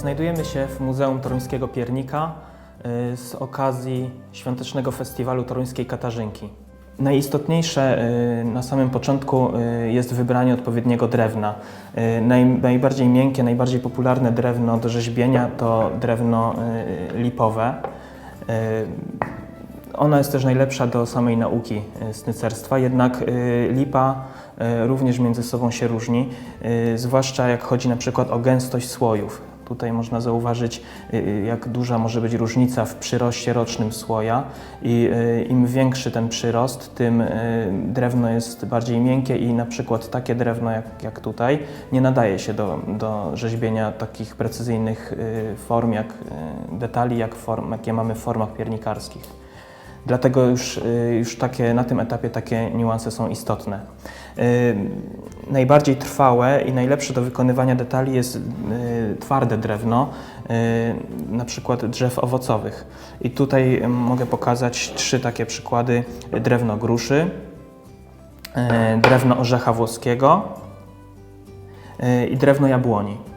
Znajdujemy się w Muzeum Toruńskiego Piernika y, z okazji Świątecznego Festiwalu Toruńskiej Katarzynki. Najistotniejsze y, na samym początku y, jest wybranie odpowiedniego drewna. Naj, najbardziej miękkie, najbardziej popularne drewno do rzeźbienia to drewno lipowe. Ona jest też najlepsza do samej nauki snycerstwa, jednak lipa również między sobą się różni, zwłaszcza jak chodzi na przykład o gęstość słojów. Tutaj można zauważyć, y, jak duża może być różnica w przyroście rocznym słoja i y, im większy ten przyrost, tym y, drewno jest bardziej miękkie i na przykład takie drewno jak, jak tutaj nie nadaje się do, do rzeźbienia takich precyzyjnych y, form, jak y, detali, jak form, jakie mamy w formach piernikarskich. Dlatego już, y, już takie, na tym etapie takie niuanse są istotne. Y, Najbardziej trwałe i najlepsze do wykonywania detali jest y, twarde drewno, y, na przykład drzew owocowych. I tutaj y, mogę pokazać trzy takie przykłady. Drewno gruszy, y, drewno orzecha włoskiego i drewno jabłoni.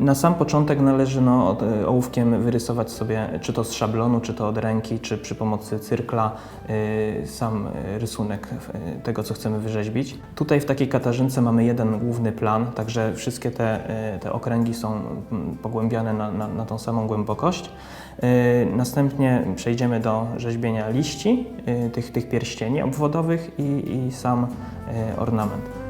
Na sam początek należy no, y, ołówkiem wyrysować sobie, czy to z szablonu, czy to od ręki, czy przy pomocy cyrkla, y, sam rysunek y, tego, co chcemy wyrzeźbić. Tutaj w takiej katarzynce mamy jeden główny plan, także wszystkie te, te okręgi są mm, pogłębiane na, na, na tą samą głębokość. Następnie przejdziemy do rzeźbienia liści, tych, tych pierścieni obwodowych i, i sam ornament.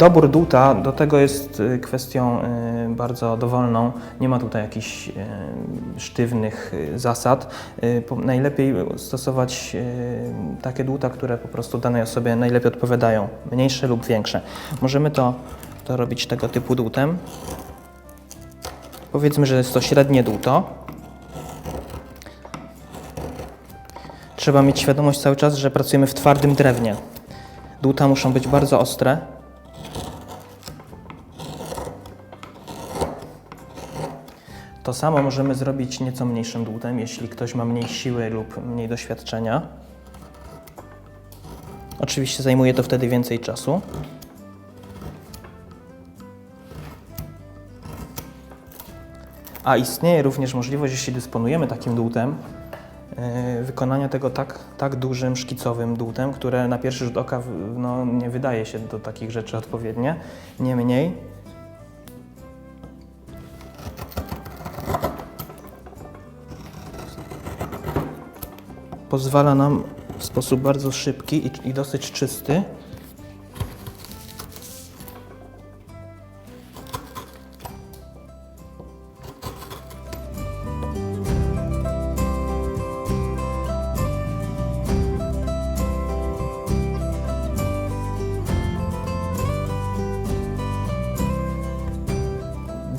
Dobór dłuta do tego jest y, kwestią y, bardzo dowolną. Nie ma tutaj jakichś y, sztywnych zasad. Najlepiej stosować takie dłuta, które po prostu danej osobie najlepiej odpowiadają, mniejsze lub większe. Możemy to, to robić tego typu dłutem. Powiedzmy, że jest to średnie dłuto. Trzeba mieć świadomość cały czas, że pracujemy w twardym drewnie. Dłuta muszą być bardzo ostre. To samo możemy zrobić nieco mniejszym dłutem, jeśli ktoś ma mniej siły lub mniej doświadczenia. Oczywiście zajmuje to wtedy więcej czasu. A istnieje również możliwość, jeśli dysponujemy takim dłutem, yy, wykonania tego tak, tak dużym, szkicowym dłutem, które na pierwszy rzut oka no, nie wydaje się do takich rzeczy odpowiednie. Niemniej pozwala nam w sposób bardzo szybki i, i dosyć czysty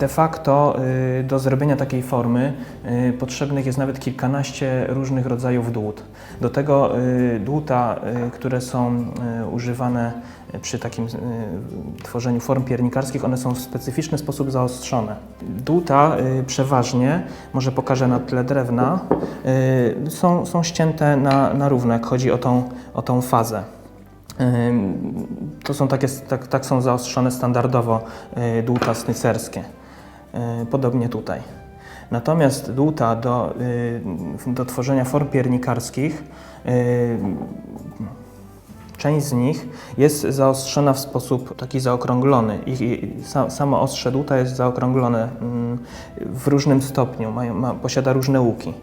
De facto y, do zrobienia takiej formy y, potrzebnych jest nawet kilkanaście różnych rodzajów dłut. Do tego y, dłuta, które są używane przy takim tworzeniu form piernikarskich, one są w specyficzny sposób zaostrzone. Dłuta przeważnie, może pokażę na tle drewna, są, są ścięte na, na równo, jak chodzi o tą, o tą fazę. To są takie, tak, tak są zaostrzone standardowo dłuta snycerskie. Y, Podobnie tutaj. Natomiast dłuta do, y, do tworzenia form piernikarskich, y, część z nich jest zaostrzona w sposób taki zaokrąglony. I sa- samo ostrze dłuta jest zaokrąglone mm, w różnym stopniu, ma, posiada różne łuki.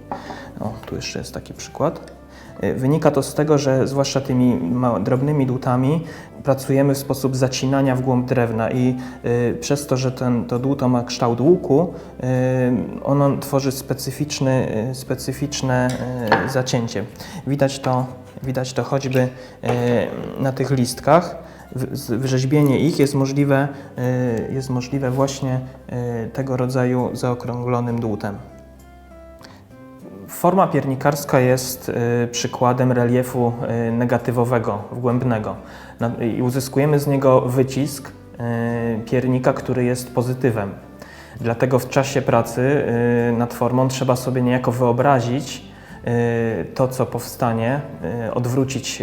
O, tu jeszcze jest taki przykład. Y, Wynika to z tego, że zwłaszcza tymi drobnymi dłutami pracujemy w sposób zacinania w głąb drewna i y, przez to, że ten, to dłuto ma kształt łuku, y, ono tworzy specyficzny, specyficzne zacięcie. Widać to, widać to choćby na tych listkach. Wyrzeźbienie ich jest możliwe, jest możliwe właśnie tego rodzaju zaokrąglonym dłutem. Forma piernikarska jest y, przykładem reliefu y, negatywowego, wgłębnego i uzyskujemy z niego wycisk y, piernika, który jest pozytywem. Dlatego w czasie pracy nad formą trzeba sobie niejako wyobrazić, to, co powstanie, odwrócić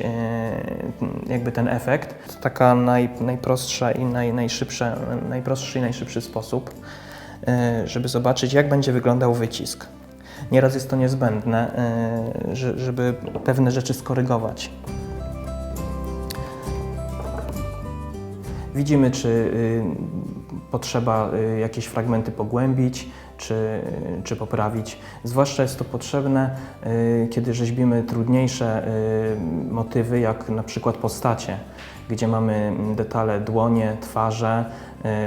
jakby ten efekt. To taka naj, najprostsza i naj, najszybsza, najprostszy i najszybszy sposób, żeby zobaczyć, jak będzie wyglądał wycisk. Nieraz jest to niezbędne, y, że- żeby pewne rzeczy skorygować. Widzimy, czy y, potrzeba y, jakieś fragmenty pogłębić, czy, czy poprawić. Zwłaszcza jest to potrzebne, y, kiedy rzeźbimy trudniejsze y, motywy, jak na przykład postacie, gdzie mamy detale dłonie, twarze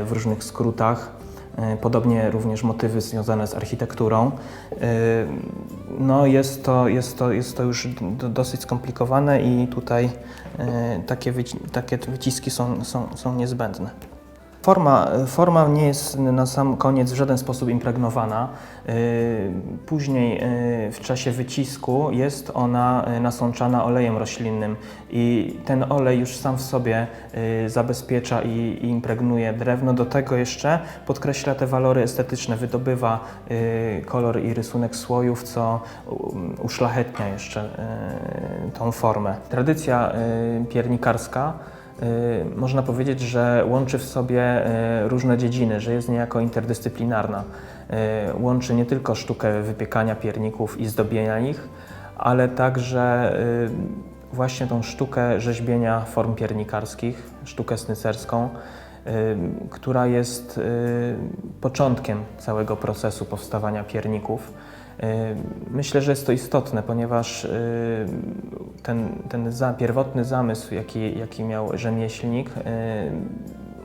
y, w różnych skrótach. Y, Podobnie również motywy związane z architekturą. Y, No jest to, jest to, jest to już do, dosyć skomplikowane i tutaj y, takie, wyci- takie wyciski są, są, są niezbędne. Forma, forma nie jest na sam koniec w żaden sposób impregnowana. Y, Później y, w czasie wycisku jest ona y, nasączana olejem roślinnym i ten olej już sam w sobie zabezpiecza i, i impregnuje drewno. Do tego jeszcze podkreśla te walory estetyczne, wydobywa kolor i rysunek słojów, co uszlachetnia jeszcze tą formę. Tradycja piernikarska Można powiedzieć, że łączy w sobie y, różne dziedziny, że jest niejako interdyscyplinarna. Y, Łączy nie tylko sztukę wypiekania pierników i zdobienia ich, ale także y, właśnie tą sztukę rzeźbienia form piernikarskich, sztukę snycerską, y, która jest y, początkiem całego procesu powstawania pierników. Y, Myślę, że jest to istotne, ponieważ y, ten, ten za, pierwotny zamysł, jaki, jaki miał rzemieślnik, y,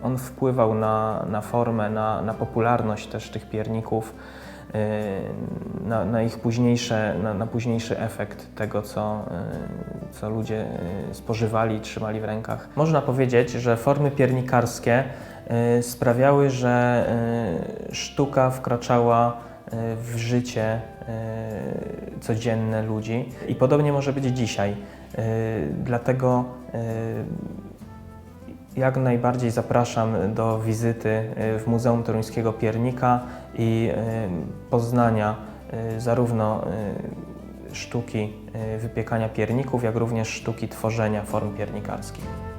on wpływał na, na formę, na, na popularność też tych pierników, na, na ich późniejsze, na, na późniejszy efekt tego, co, co ludzie spożywali, trzymali w rękach. Można powiedzieć, że formy piernikarskie sprawiały, że sztuka wkraczała w życie y, codzienne ludzi i podobnie może być dzisiaj. Y, Dlatego y, jak najbardziej zapraszam do wizyty y, w Muzeum Toruńskiego Piernika i y, poznania y, zarówno y, sztuki y, wypiekania pierników, jak również sztuki tworzenia form piernikarskich.